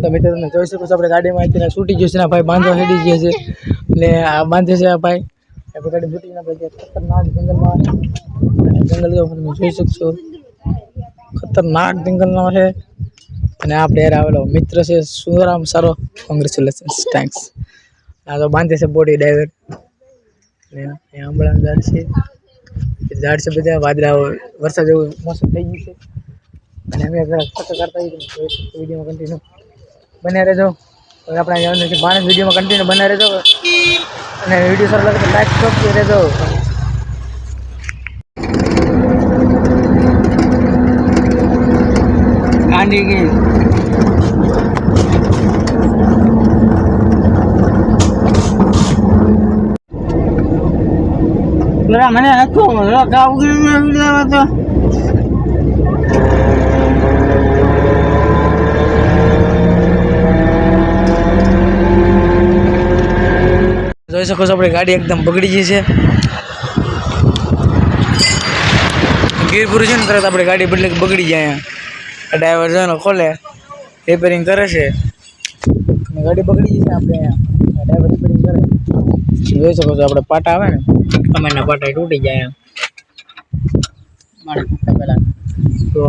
તો મિત્રો તમે જોઈ શકો છો, આપણે ગાડીમાં અત્યારે છૂટી ગયું છે ને ભાઈ બાંધો હેડી ગયા છે. એટલે આ બાંધે છે આ ભાઈ. આપણે ગાડી છૂટી ના ભાઈ ખતરનાક જંગલમાં. જંગલ તમે જોઈ શકશો. ખતરનાક જંગલનો છે. અને આપણે પ્લેયર આવેલો મિત્ર છે, સુરામ સારો. કોંગ્રેચ્યુલેશન્સ થેન્ક્સ આ તો બાંધે છે બોડી ડાઈવર અને આંબળા ઝાડ છે. ઝાડ છે બધા વાદળા વરસાદ જેવું મોસમ થઈ ગયું છે. અને અમે કરતા હોઈએ તો જોઈ શકશો વિડીયોમાં કન્ટિન્યુ બને રહેજો. હવે આપણે માણસ વિડીયોમાં કન્ટિન્યુ બન્યા રહેજો. અને વીડિયો સારો લાગે તો લાઈક કરતી રહેજો. ગાંડી ગઈ મને હતું ગાવ તો. જોઈ શકો છો આપણી ગાડી એકદમ બગડી ગઈ છે. ગીરપુર છે ને, તરત આપણે ગાડી બદલે બગડી જાય અહીંયા. ડ્રાઈવર છે ખોલે રિપેરિંગ કરે છે. ગાડી બગડી ગઈ છે આપણે અહીંયા. ડ્રાઈવર રિપેરિંગ કરે. જોઈ શકો છો આપણે પાટા આવે ને, કમેરના પાટા તૂટી જાય એમ. પહેલાં તો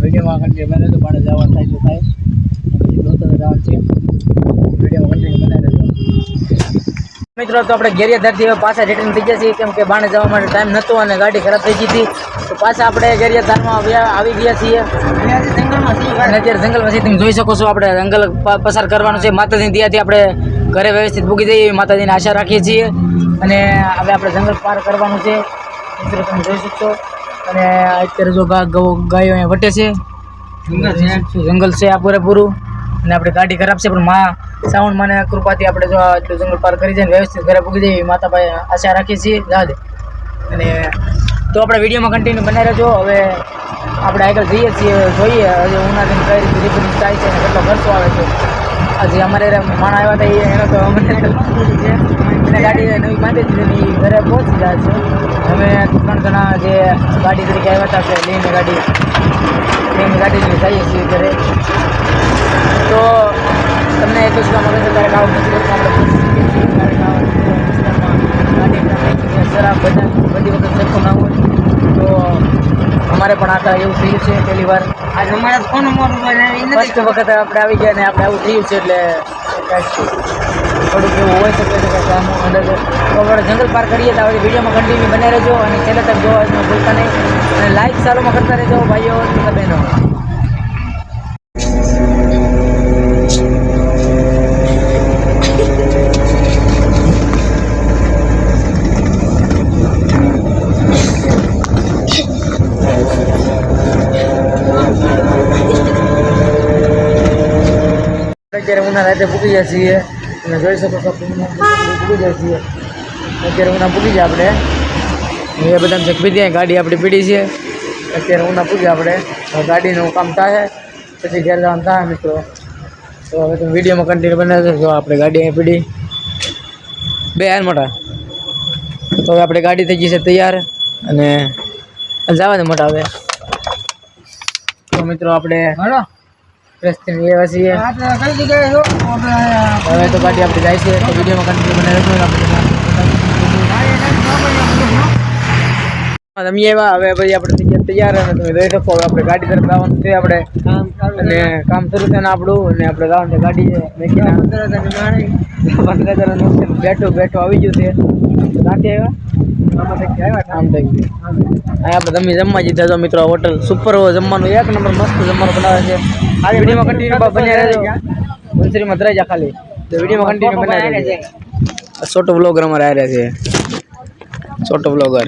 વિડીયોમાં કન્ટિન્યુ બને તો મારે જવા થાય તો થાય. પછી જવાનું છે. રહેજો મિત્રો તો આપણે ગેરિયાધારથી હવે પાછા રિટર્ન થઈ ગયા છીએ. કેમ કે બાણે જવા માટે ટાઈમ નહોતો અને ગાડી ખરાબ થઈ ગઈ હતી. તો પાછા આપણે ગેરિયાધારમાં આવી ગયા છીએ. અત્યારે જંગલમાં છીએ તમે જોઈ શકો છો આપણે જંગલ પસાર કરવાનું છે. માતાજીની ત્યાંથી આપણે ઘરે વ્યવસ્થિત પૂકી જઈએ એવી માતાજીની આશા રાખીએ છીએ. અને હવે આપણે જંગલ પાર કરવાનું છે. મિત્રો તમે જોઈ શકશો. અને અત્યારે જો ગાયો અહીંયા વટે છે? જંગલ છે આ પૂરેપૂરું. અને આપણે ગાડી ખરાબ છે પણ માં શ્રાવણ માને કૃપાથી આપણે જો આટલું જંગલ પાર કરી જઈને વ્યવસ્થિત ઘરે પૂગી જઈએ માતા ભાઈ આશા રાખીએ છીએ. દાદ અને તો આપણે વિડીયોમાં કન્ટિન્યુ બનાવી રહેજો. હવે આપણે આગળ જઈએ છીએ, જોઈએ હજી ઉનાળાની કઈ રીતે રિપેરિંગ થાય છે અને કેટલો ખર્ચો આવે છે. હજી અમારે માણ આવ્યા હતા એનો તો અમને છે. એને ગાડી નવી બાંધી દીધી એ ઘરે પહોંચી જાય છે. અમે ત્રણ જણા જે ગાડી તરીકે આવ્યા હતા કે લઈને ગાડી લઈને ગાડી જઈએ છીએ ઘરે. તો તમને એ કામ આવે છે ત્યારે આવું શરાબ બધા બધી વખત સરખું ના હોય તો અમારે પણ આતા એવું થયું છે પહેલી વાર. આજે અમારે ફોન ફર્સ્ટ વખત આપણે આવી ગયા ને આપણે આવું થયું છે એટલે થોડુંક એવું હોય શકે છે કે આનું અંદર તો આપણે જંગલ પાર કરીએ તો આપણે વિડીયોમાં કન્ટિન્યુ બને રહેજો અને છેલ્લે તક જોવા ભૂલતા નહીં. અને લાઈક ચાલુમાં કરતા રહેજો ભાઈઓ તથા બહેનો. રાતે પૂકી જાય છીએ. તમે જોઈ શકો છો પૂકી જાય છીએ અત્યારે ઉના પૂકી જાય આપણે. એ બધા ચેક પીધી ગાડી આપણી પીડી છે. અત્યારે ઉના પૂગ્યા આપણે. ગાડીનું કામ થાય. પછી ઘેર જવાનું થાય મિત્રો. તો હવે તમે વિડીયોમાં કન્ટિન્યુ બનાવજો જો આપણે ગાડી અહીં પીડી. બે હાર મોટા. તો હવે આપણે ગાડી થઈ ગઈ છે તૈયાર. અને જવા દે મોટા હવે. તો મિત્રો આપણે થઈને એવા છીએ. હવે તો ગાડી આપણે જાય છે તો વિડીયોમાં કન્ટિન્યુ બનાવી તમે એવા હવે પછી આપણે થઈ ગયા તૈયાર અને તમે જોઈ શકો આપણે ગાડી તરફ જવાનું છે આપણે. અને કામ શરૂ છે ને આપણું અને આપણે જવાનું છે ગાડી પંદર હજારનું બેઠો બેઠું આવી ગયું છે. ત્યાંથી આવ્યા? આમ થઈ ગયું. આપણે તમે જમવા જીધા છો મિત્રો. હોટલ સુપર જમવાનું એક નંબર મસ્ત જમવાનું બનાવે છે. વિડીયોમાં કન્ટિન્યુ બન્યા રહેજો. બંસરીમાં ધરાઈ જા ખાલી. તો વિડીયોમાં કન્ટિન્યુ બનાવી રહેજો. છોટો બ્લોગર અમારે આવ્યા છે. છોટો બ્લોગર